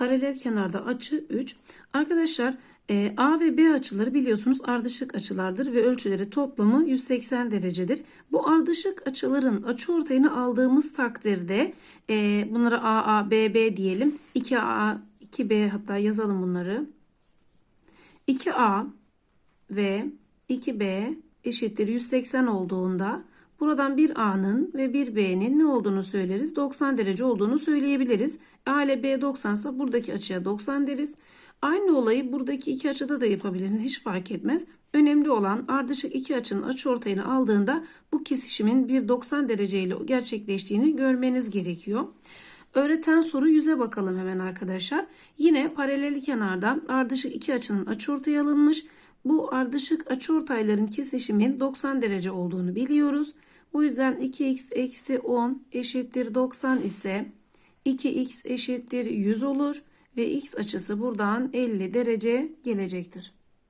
Paralel kenarda açı 3. Arkadaşlar e, A ve B açıları biliyorsunuz ardışık açılardır ve ölçüleri toplamı 180 derecedir. Bu ardışık açıların açıortayını aldığımız takdirde e, bunlara AA, BB diyelim. 2A, 2B hatta yazalım bunları. 2A ve 2B eşittir 180 olduğunda buradan bir A'nın ve bir B'nin ne olduğunu söyleriz? 90 derece olduğunu söyleyebiliriz. A ile B 90 ise buradaki açıya 90 deriz. Aynı olayı buradaki iki açıda da yapabilirsiniz. Hiç fark etmez. Önemli olan ardışık iki açının açıortayını aldığında bu kesişimin bir 90 dereceyle gerçekleştiğini görmeniz gerekiyor. Öğreten soru 100'e bakalım hemen arkadaşlar. Yine paralel kenarda ardışık iki açının açıortaya alınmış. Bu ardışık açıortayların kesişimin 90 derece olduğunu biliyoruz. Bu yüzden 2x eksi 10 eşittir 90 ise 2x eşittir 100 olur ve x açısı buradan 50 derece gelecektir.